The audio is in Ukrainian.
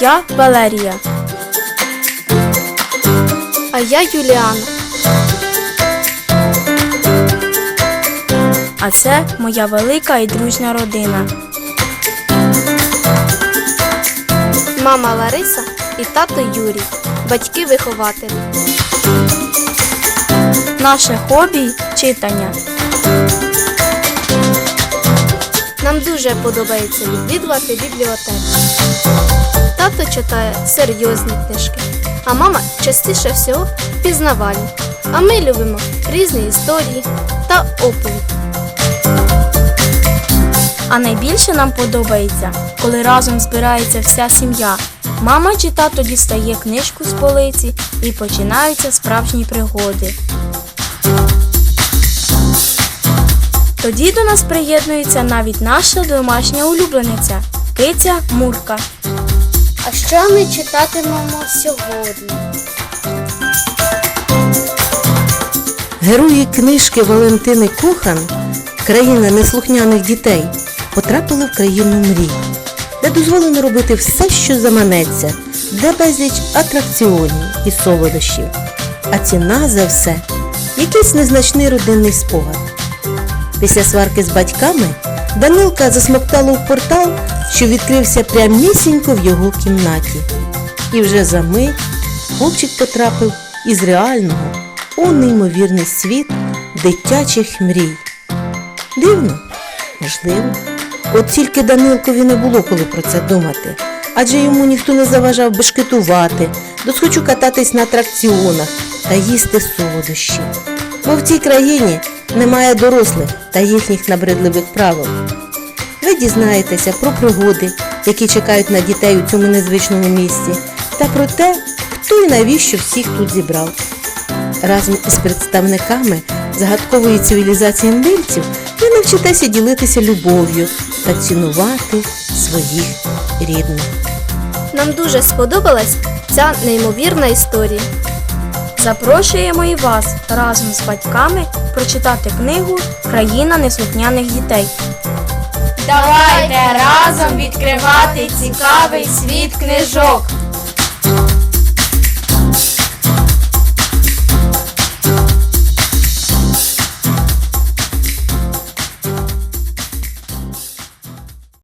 я Валерія. А я Юліана. А це моя велика і дружня родина. Мама Лариса і тато Юрій, батьки-вихователі. Наше хобі читання. Дуже подобається відвідувати бібліотеку. Тато читає серйозні книжки, а мама частіше всього пізнавальні. А ми любимо різні історії та оповіді. А найбільше нам подобається, коли разом збирається вся сім'я. Мама чи тато дістає книжку з полиці і починаються справжні пригоди. Тоді до нас приєднується навіть наша домашня улюблениця киця Мурка. А що ми читатимемо сьогодні? Герої книжки Валентини Кохан Країна неслухняних дітей потрапили в країну мрій, де дозволено робити все, що заманеться, де безліч атракціонів і солодощів. А ціна за все якийсь незначний родинний спогад. Після сварки з батьками Данилка засмоктала в портал, що відкрився прямісінько в його кімнаті. І вже за мить хлопчик потрапив із реального у неймовірний світ дитячих мрій. Дивно? Можливо. От тільки Данилкові не було коли про це думати, адже йому ніхто не заважав бешкетувати, досхочу кататись на атракціонах та їсти солодощі. Бо в цій країні немає дорослих та їхніх набридливих правил. Ви дізнаєтеся про пригоди, які чекають на дітей у цьому незвичному місці, та про те, хто і навіщо всіх тут зібрав. Разом із представниками загадкової цивілізації індивців ви навчитеся ділитися любов'ю та цінувати своїх рідних. Нам дуже сподобалась ця неймовірна історія. Запрошуємо і вас разом з батьками прочитати книгу Країна неслухняних дітей. Давайте разом відкривати цікавий світ книжок.